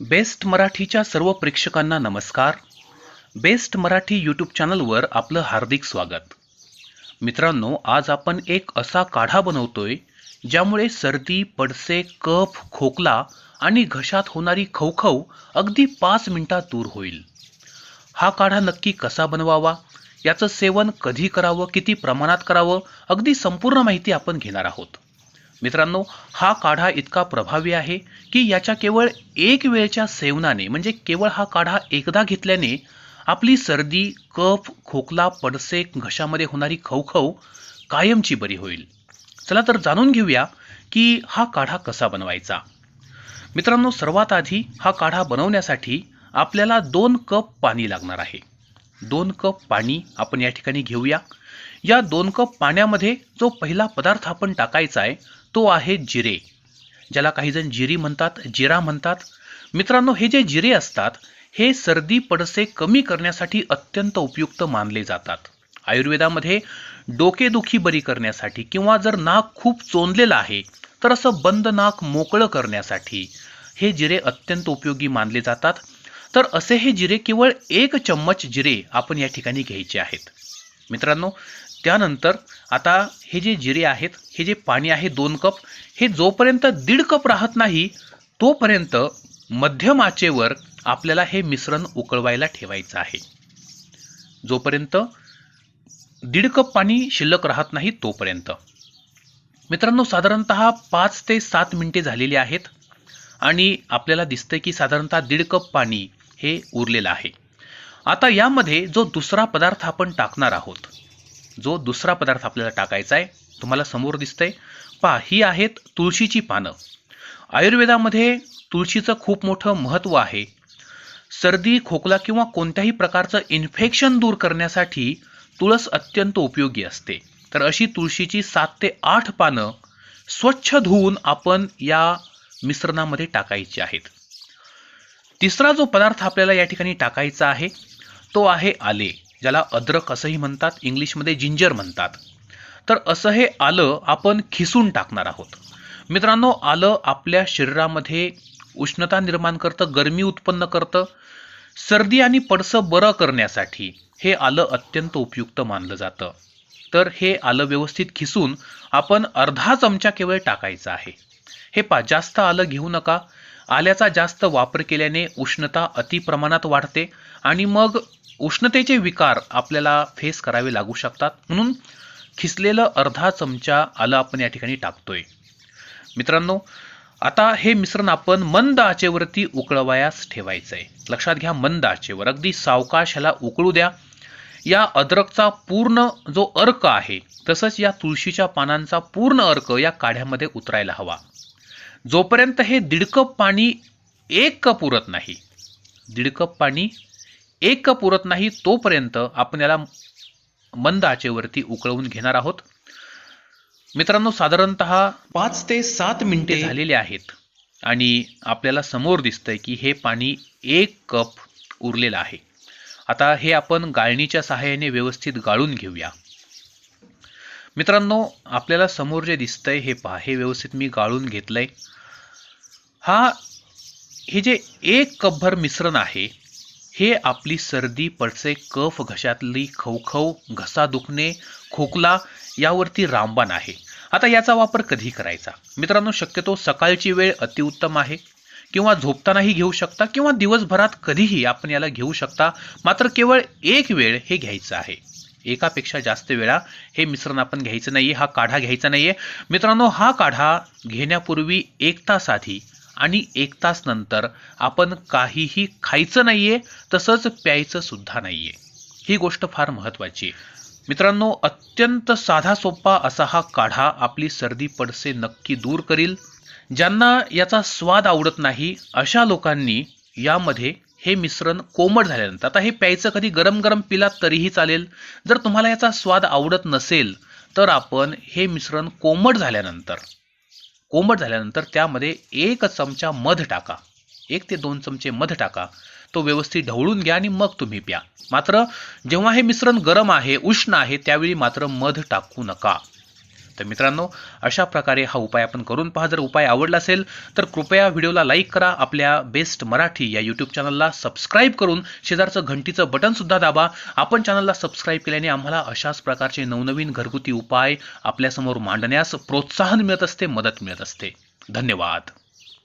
Best मराठीच्या सर्व प्रेक्षकांना नमस्कार. बेस्ट मराठी यूट्यूब चॅनलवर आपलं हार्दिक स्वागत. मित्रांनो आज आपण एक असा काढा बनवतोय ज्यामुळे सर्दी पडसे कफ खोकला आणि घशात होणारी खवखव अगदी पाच मिनिटात दूर होईल. हा काढा नक्की कसा बनवावा? याचं सेवन कधी करावं? किती प्रमाणात करावं? अगदी संपूर्ण माहिती आपण घेणार आहोत. मित्रांनो हा काढा इतका प्रभावी आहे की याच्या केवळ एक वेळच्या सेवनाने म्हणजे केवळ हा काढा एकदा घेतल्याने आपली सर्दी कफ खोकला पडसे घशामध्ये होणारी खवखव कायमची बरी होईल. चला तर जाणून घेऊया की हा काढा कसा बनवायचा. मित्रांनो सर्वात आधी हा काढा बनवण्यासाठी आपल्याला दोन कप पाणी लागणार आहे. दोन कप पाणी आपण या ठिकाणी घेऊया. या दोन कप पाण्यामध्ये जो पहिला पदार्थ आपण टाकायचा आहे तो आहे जिरे ज्याला काही जण जिरी म्हणतात जिरा म्हणतात. मित्रांनो हे जे जिरे असतात हे सर्दी पडसे कमी करण्यासाठी अत्यंत उपयुक्त मानले जातात. आयुर्वेदामध्ये डोकेदुखी बरी करण्यासाठी किंवा जर नाक खूप चोंदलेलं आहे तर असं बंद नाक मोकळं करण्यासाठी हे जिरे अत्यंत उपयोगी मानले जातात. तर असे हे जिरे केवळ एक चम्मच जिरे आपण या ठिकाणी घ्यायचे आहेत. मित्रांनो त्यानंतर आता हे जे जिरे आहेत हे जे पाणी आहे दोन कप हे जोपर्यंत दीड कप राहत नाही तोपर्यंत मध्यम आचेवर आपल्याला हे मिश्रण उकळवायला ठेवायचं आहे. जोपर्यंत दीड कप पाणी शिल्लक राहत नाही तोपर्यंत. मित्रांनो साधारणतः पाच ते सात मिनिटे झालेली आहेत आणि आपल्याला दिसतंय की साधारणतः दीड कप पाणी हे उरलेलं आहे. आता यामध्ये जो दुसरा पदार्थ आपण टाकणार आहोत जो दुसरा पदार्थ आपल्याला टाकायचा आहे तुम्हाला समोर दिसतंय. पहा ही आहेत तुळशीची पानं. आयुर्वेदामध्ये तुळशीचं खूप मोठं महत्त्व आहे. सर्दी खोकला किंवा कोणत्याही प्रकारचं इन्फेक्शन दूर करण्यासाठी तुळस अत्यंत उपयोगी असते. तर अशी तुळशीची सात ते आठ पानं स्वच्छ धुवून आपण या मिश्रणामध्ये टाकायची आहेत. तिसरा जो पदार्थ आपल्याला या ठिकाणी टाकायचा आहे तो आहे आले. ज्याला अद्रक असंही म्हणतात इंग्लिशमध्ये जिंजर म्हणतात. तर असं हे आलं आपण खिसून टाकणार आहोत. मित्रांनो आलं आपल्या शरीरामध्ये उष्णता निर्माण करतं गरमी उत्पन्न करतं. सर्दी आणि पडसं बरं करण्यासाठी हे आलं अत्यंत उपयुक्त मानलं जातं. तर हे आलं व्यवस्थित खिसून आपण अर्धा चमचा केवळ टाकायचं आहे. हे पा जास्त आलं घेऊ नका. आल्याचा जास्त वापर केल्याने उष्णता अतिप्रमाणात वाढते आणि मग उष्णतेचे विकार आपल्याला फेस करावे लागू शकतात. म्हणून खिसलेलं अर्धा चमचा आलं आपण या ठिकाणी टाकतोय. मित्रांनो आता हे मिश्रण आपण मंद आचेवरती उकळवायास ठेवायचं आहे लक्षात घ्या मंद आचेवर. अगदी सावकाश ह्याला उकळू द्या. या अद्रकचा पूर्ण जो अर्क आहे तसंच या तुळशीच्या पानांचा पूर्ण अर्क या काढ्यामध्ये उतरायला हवा. जोपर्यंत हे दीड कप पाणी एक कप उरत नाही दीड कप पाणी एक कप उरत नाही तोपर्यंत आपण याला मंद आचेवरती उकळवून घेणार आहोत. मित्रांनो साधारणत पाच ते सात मिनिटे झालेले आहेत आणि आपल्याला समोर दिसतंय की हे पाणी एक कप उरलेलं आहे. आता हे आपण गाळणीच्या सहाय्याने व्यवस्थित गाळून घेऊया. मित्रांनो आपल्याला समोर जे दिसतंय हे पहा हे व्यवस्थित मी गाळून घेतलंय. हा हे जे एक कपभर मिश्रण आहे हे आपली सर्दी पडसे कफ घशातली खवखव घसा दुखणे खोकला यावरती रामबाण आहे. आता याचा वापर कधी करायचा? मित्रांनो शक्यतो सकाळची वेळ अतिउत्तम आहे. किंवा झोपतानाही घेऊ शकता किंवा दिवसभरात कधीही आपण याला घेऊ शकता. मात्र केवळ एक वेळ हे घ्यायचं आहे. एकापेक्षा जास्त वेळा हे मिश्रण आपण घ्यायचं नाही हा काढा घ्यायचा नाहीये. मित्रांनो हा काढा घेण्यापूर्वी एक तास आधी आणि एक तास नंतर आपण काहीही खायचं नाहीये तसंच प्यायचं सुद्धा नाहीये. ही गोष्ट फार महत्वाची आहे. मित्रांनो अत्यंत साधा सोपा असा हा काढा आपली सर्दी पडसे नक्की दूर करील. ज्यांना याचा स्वाद आवडत नाही अशा लोकांनी यामध्ये हे मिश्रण कोमट झाल्यानंतर आता हे प्यायचं कधी गरम गरम पिलात तरीही चालेल. जर तुम्हाला याचा स्वाद आवडत नसेल तर आपण हे मिश्रण कोमट झाल्यानंतर कोंबट झाल्यानंतर त्यामध्ये एक चमचा मध टाका. एक ते दोन चमचे मध टाका. तो व्यवस्थित ढवळून घ्या आणि मग तुम्ही प्या. मात्र जेव्हा हे मिश्रण गरम आहे उष्ण आहे त्यावेळी मात्र मध टाकू नका. तर मित्रांनो अशा प्रकारे हा उपाय आपण करून पहा. जर उपाय आवडला असेल तर कृपया व्हिडिओला लाईक करा. आपल्या बेस्ट मराठी या यूट्यूब चॅनलला सबस्क्राईब करून शेजारचं घंटीचं बटनसुद्धा दाबा. आपण चॅनलला सबस्क्राईब केल्याने आम्हाला अशाच प्रकारचे नवनवीन घरगुती उपाय आपल्यासमोर मांडण्यास प्रोत्साहन मिळत असते मदत मिळत असते. धन्यवाद.